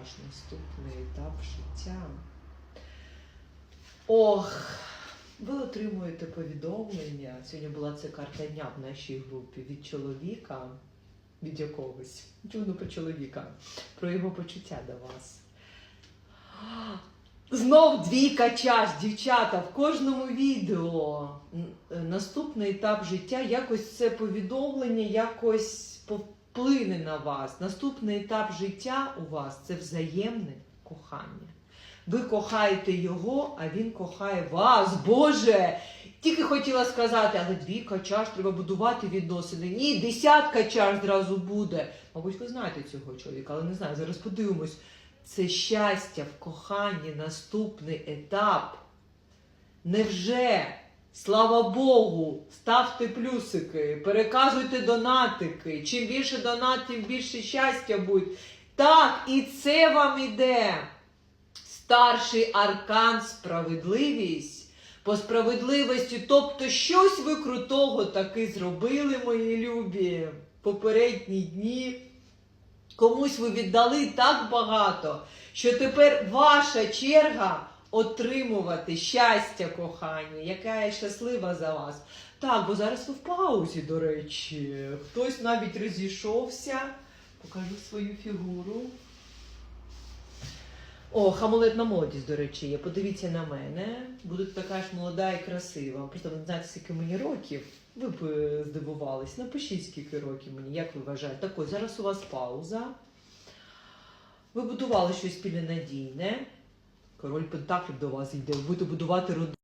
ваш наступний етап життя. Ох, ви отримуєте повідомлення. Сьогодні була це карта дня в нашій групі від чоловіка, від якогось. Чуно про чоловіка, про його почуття до вас. Знов двійка чаш, дівчата, в кожному відео наступний етап життя, якось це повідомлення, якось повплине на вас. Наступний етап життя у вас це взаємне кохання. Ви кохаєте його, а він кохає вас. Боже! Тільки хотіла сказати, але двійка чаш треба будувати відносини. Ні, десятка чаш зразу буде. Мабуть, ви знаєте цього чоловіка, але не знаю. Зараз подивимось. Це щастя в коханні, наступний етап. Невже? Слава Богу, ставте плюсики, переказуйте донатики. Чим більше донат, тим більше щастя буде. Так, і це вам іде. Старший аркан справедливість. По справедливості, тобто щось ви крутого таки зробили, мої любі, попередні дні. Комусь ви віддали так багато, що тепер ваша черга отримувати щастя, кохання, яка я щаслива за вас. Так, бо зараз ви в паузі, до речі. Хтось навіть розійшовся. Покажу свою фігуру. О, хамулетна молодість, до речі, є. Подивіться на мене. Буду така ж молода і красива. Просто ви не знаєте, скільки мені років. Ви б е, здивувались. Напишіть, скільки років мені, як ви вважаєте. Так ось, зараз у вас пауза. Ви будували щось спільне надійне. Король Пентаклів до вас йде. Ви будете будувати родину.